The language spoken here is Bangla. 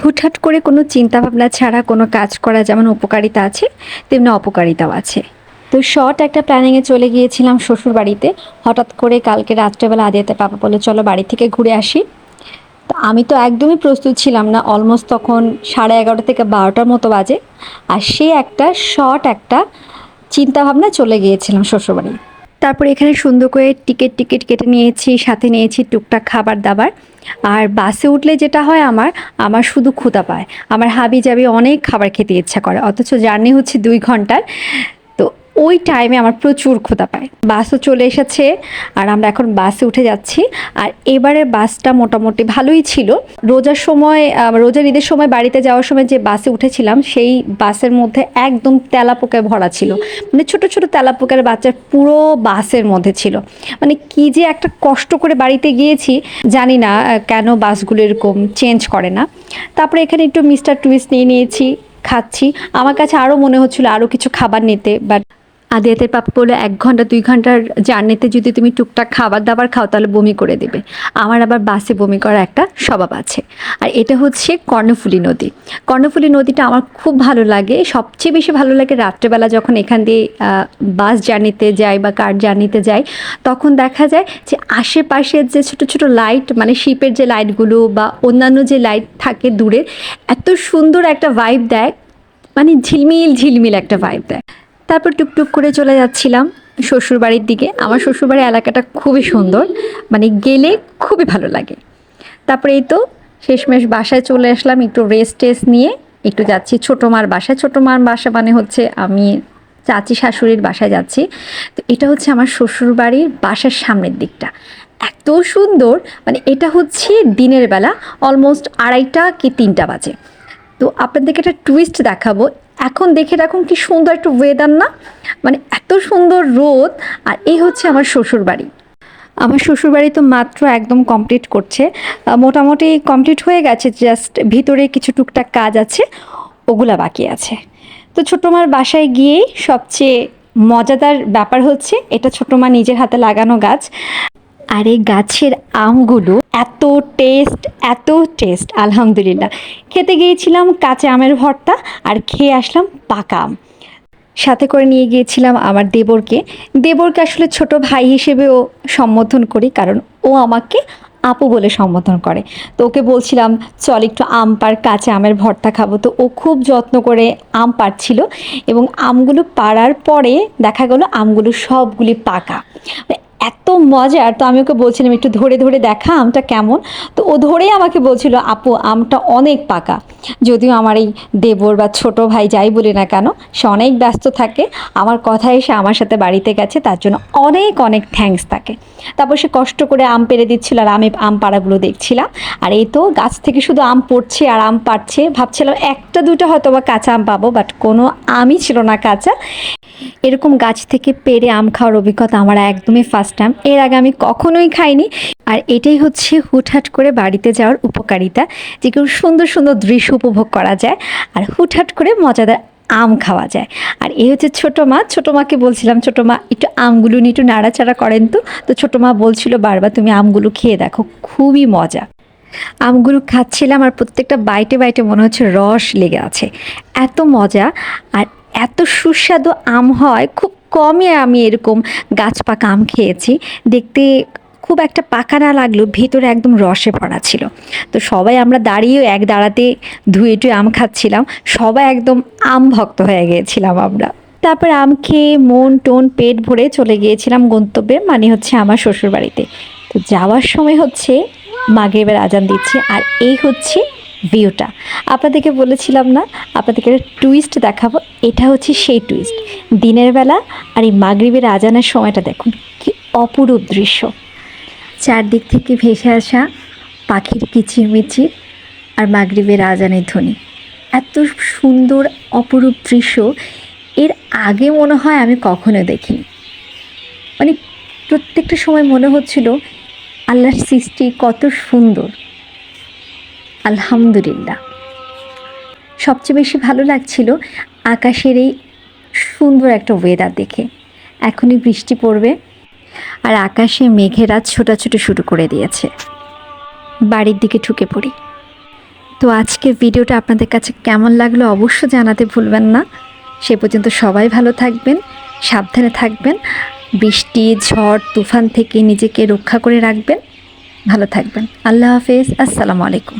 হুটহাট করে কোনো চিন্তাভাবনা ছাড়া কোনো কাজ করা যেমন উপকারিতা আছে, তেমনি অপকারিতাও আছে। তো শর্ট একটা প্ল্যানিংয়ে চলে গিয়েছিলাম শ্বশুর বাড়িতে। হঠাৎ করে কালকে রাত্রেবেলা আদিয়াতে পাপা বলে, চলো বাড়ি থেকে ঘুরে আসি। তো আমি তো একদমই প্রস্তুত ছিলাম না অলমোস্ট তখন সাড়ে এগারোটা থেকে বারোটার মতো বাজে। আর সে একটা শর্ট একটা চিন্তাভাবনা চলে গিয়েছিলাম শ্বশুরবাড়ি। তারপর এখানে সুন্দর করে টিকিট টিকিট কেটে নিয়েছি, সাথে নিয়েছি টুকটাক খাবার দাবার। আর বাসে উঠলে যেটা হয় আমার আমার শুধু ক্ষুদা পায়। আমার হাবি যাবি অনেক খাবার খেতে ইচ্ছা করে, অথচ জার্নি হচ্ছে দুই ঘণ্টার। ওই টাইমে আমার প্রচুর ক্ষুধা পায়। বাসও চলে এসেছে আর আমরা এখন বাসে উঠে যাচ্ছি। আর এবারে বাসটা মোটামুটি ভালোই ছিল। রোজার সময় রোজার ঈদের সময় বাড়িতে যাওয়ার সময় যে বাসে উঠেছিলাম, সেই বাসের মধ্যে একদম তেলাপোকায় ভরা ছিল। মানে ছোট ছোট তেলাপোকার বাচ্চা পুরো বাসের মধ্যে ছিল। মানে কি যে একটা কষ্ট করে বাড়িতে গিয়েছি, জানি না কেন বাসগুলো এরকম চেঞ্জ করে না। তারপরে এখানে একটু মিস্টার টুইস্ট নিয়ে নিয়েছি, খাচ্ছি। আমার কাছে আরও মনে হচ্ছিল আরও কিছু খাবার নিতে বাট আদিয়াতের পাপা বলে এক ঘণ্টা, দুই ঘণ্টার জার্নিতে যদি তুমি টুকটাক খাবার দাবার খাও, তাহলে বমি করে দেবে। আমার আবার বাসে বমি করার একটা স্বভাব আছে। আর এটা হচ্ছে কর্ণফুলী নদী। কর্ণফুলী নদীটা আমার খুব ভালো লাগে। সবচেয়ে বেশি ভালো লাগে রাত্রেবেলা যখন এখান দিয়ে বাস জার্নিতে যাই বা কার জার্নিতে যাই, তখন দেখা যায় যে আশেপাশের যে ছোট ছোট লাইট মানে শিপের যে লাইটগুলো বা অন্যান্য যে লাইট থাকে দূরের, এত সুন্দর একটা ভাইব দেয়। মানে ঝিলমিল ঝিলমিল একটা ভাইব দেয়। তারপর টুকটুক করে চলে যাচ্ছিলাম শ্বশুরবাড়ির দিকে। আমার শ্বশুরবাড়ির এলাকাটা খুবই সুন্দর মানে গেলে খুবই ভালো লাগে। তারপরে এই তো শেষমেশ বাসায় চলে আসলাম, একটু রেস্ট টেস্ট নিয়ে একটু যাচ্ছি ছোটো মার বাসায়। ছোটো মার বাসা মানে হচ্ছে আমি চাচি শাশুড়ির বাসায় যাচ্ছি। তো এটা হচ্ছে আমার শ্বশুরবাড়ির বাসার সামনের দিকটা। এত সুন্দর মানে এটা হচ্ছে দিনের বেলা অলমোস্ট আড়াইটা কি তিনটা বাজে। তো আপনাদেরকে একটা টুইস্ট দেখাবো। এখন দেখে রাখুন কি সুন্দর একটা ওয়েদার না? মানে এত সুন্দর রোদ, আর এই হচ্ছে আমার শ্বশুর বাড়ি আমার শ্বশুরবাড়ি তো মাত্র একদম কমপ্লিট করছে। মোটামুটি কমপ্লিট হয়ে গেছে জাস্ট ভিতরে কিছু টুকটাক কাজ আছে, ওগুলা বাকি আছে। তো ছোটো মার বাসায় গিয়েই সবচেয়ে মজাদার ব্যাপার হচ্ছে, এটা ছোটো মা নিজের হাতে লাগানো গাছ। আর এই গাছের আমগুলো এত টেস্ট এত টেস্ট আলহামদুলিল্লাহ। খেতে গিয়েছিলাম কাঁচা আমের ভর্তা আর খেয়ে আসলাম পাকা আম। সাথে করে নিয়ে গিয়েছিলাম আমার দেবরকে। দেবরকে আসলে ছোট ভাই হিসেবেও সম্বোধন করি, কারণ ও আমাকে আপু বলে সম্বোধন করে। তো ওকে বলছিলাম, চল একটু আম পার কাঁচা আমের ভর্তা খাব। তো ও খুব যত্ন করে আম পাড়ছিল এবং আমগুলো পাড়ার পরে দেখা গেলো আমগুলো সবগুলি পাকা। মানে এত মজার তো আমি ওকে বলছিলাম, একটু ধরে ধরে দেখা, আমটা কেমন? তো ও ধরেই আমাকে বলছিল, আপু, আমটা অনেক পাকা। যদিও আমার এই দেবর বা ছোট ভাই যাই বলি না কেন, সে অনেক ব্যস্ত থাকে। আমার কথা এসে আমার সাথে বাড়িতে গেছে, তার জন্য অনেক অনেক থ্যাঙ্কস তাকে। তারপর সে কষ্ট করে আম পেরে দিচ্ছিল আর আমি আম পাড়াগুলো দেখছিলাম। আর এই তো গাছ থেকে শুধু আম পড়ছে আর আম পাড়ছে। ভাবছিলাম একটা, দুটো হয়তো বা কাঁচা আম পাবো বাট কোনো আমই ছিল না কাঁচা। এরকম গাছ থেকে পেরে আম খাওয়ার অভিজ্ঞতা আমার একদমই ফার্স্ট টাইম এর আগে আমি কখনোই খাইনি। আর এটাই হচ্ছে হুটহাট করে বাড়িতে যাওয়ার উপকারিতা, যে কেউ সুন্দর সুন্দর দৃশ্য উপভোগ করা যায় আর হুটহাট করে মজাদার আম খাওয়া যায়। আর এই হচ্ছে ছোটো মা। ছোটো মাকে বলছিলাম, ছোটো মা, একটু আমগুলো নিয়ে একটু নাড়াচাড়া করেন তো। তো ছোটো মা বলছিল, বারবার তুমি আমগুলো খেয়ে দেখো, খুবই মজা। আমগুলো খাচ্ছিলাম আর প্রত্যেকটা বাইটে বাইটে মনে হচ্ছে রস লেগে আছে। এত মজা আর এত সুস্বাদু আম হয়, খুব কমই আমি এরকম গাছ পাকা আম খেয়েছি। দেখতে খুব একটা পাকা না লাগলেও ভেতরে একদম রসে ভরা ছিল। তো সবাই আমরা দাঁড়িয়ে এক দাঁড়াতে ধুয়ে টুয়ে আম খাচ্ছিলাম। সবাই একদম আম ভক্ত হয়ে গিয়েছিলাম আমরা। তারপর আম খেয়ে মন টোন পেট ভরে চলে গিয়েছিলাম গন্তব্যে মানে হচ্ছে আমার শ্বশুর বাড়িতে তো যাওয়ার সময় হচ্ছে মাগরিবের আজান দিচ্ছে আর এই হচ্ছে ভিউটা। আপনাদেরকে বলেছিলাম না, আপনাদেরকে একটা টুইস্ট দেখাবো। এটা হচ্ছে সেই টুইস্ট দিনের বেলা আর এই মাগরিবের আজানের সময়টা দেখুন, কি অপরূপ দৃশ্য। চারদিক থেকে ভেসে আসা পাখির কিচিরমিচির আর মাগরিবের আজানের ধ্বনি। এত সুন্দর, অপরূপ দৃশ্য, এর আগে মনে হয় আমি কখনো দেখিনি। মানে প্রত্যেকটা সময় মনে হচ্ছিল, আল্লাহর সৃষ্টি কত সুন্দর। আলহামদুলিল্লাহ। সবচেয়ে বেশি ভালো লাগছিল আকাশের এই সুন্দর একটা ওয়েদার দেখে। এখনই বৃষ্টি পড়বে আর আকাশে মেঘেরা ছোটাছুটি শুরু করে দিয়েছে। বাড়ির দিকে ঢুকে পড়ি। তো আজকের ভিডিওটা আপনাদের কাছে কেমন লাগল অবশ্য জানাতে ভুলবেন না। সে পর্যন্ত সবাই ভালো থাকবেন, সাবধানে থাকবেন, বৃষ্টি, ঝড়, তুফান থেকে নিজেকে রক্ষা করে রাখবেন। ভালো থাকবেন। আল্লাহ হাফেজ। আসসালামু আলাইকুম।